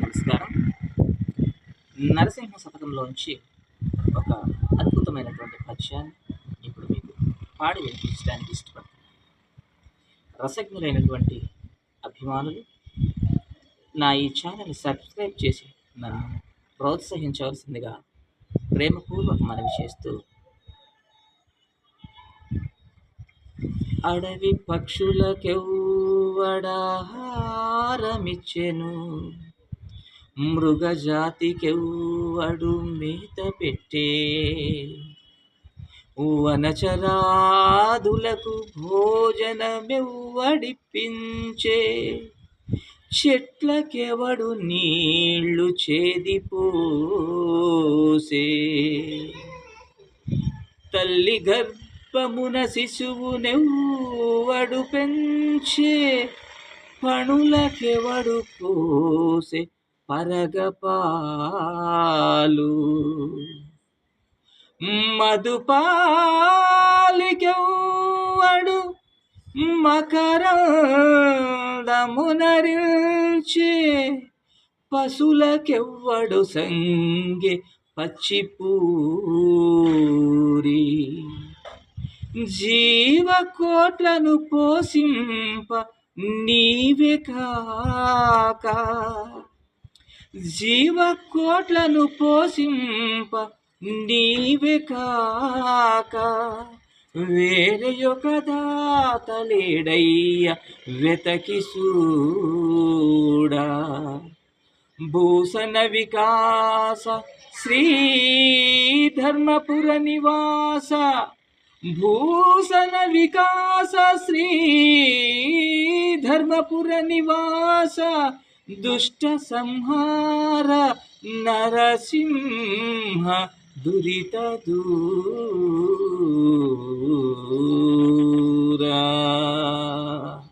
నమస్కారం. నరసింహ శతకంలోంచి ఒక అద్భుతమైనటువంటి పద్యాన్ని ఇప్పుడు మీకు పాడి వినిపించడానికి ఇష్టపడుతున్నాను. రసజ్ఞులైనటువంటి అభిమానులు నా ఈ ఛానల్ సబ్స్క్రైబ్ చేసి నన్ను ప్రోత్సహించవలసిందిగా ప్రేమపూర్వక మనవి చేస్తూ అడవి పక్షులకెవ్వడాహారమిచ్చెను మృగజాతికెవ్వడు మేత పెట్టే. వనచరాదులకు భోజనమెవ్వడిప్పించే. చెట్లకెవడు నీళ్ళు చేదిపోసే. తల్లి గర్భమున శిశువునెవ్వడు పెంచే. పణులకెవడు పోసే. పరగపాలు. మధుపాలికెవ్వడు మకరందమునరిల్చే పశులకెవ్వడు సంగే పచ్చిపూరి. జీవకోట్లను పోషింప నీవే కాక జీవకోట్లను పోషింప నీవే కాక. వేరే ఒక దాతలేడయ్య వెతకి చూడా భూషణ వికాస శ్రీ ధర్మపుర నివాస. భూషణ వికాస శ్రీ ధర్మపుర నివాస. दुष्ट संहार नरसिंह दुरित दूरा।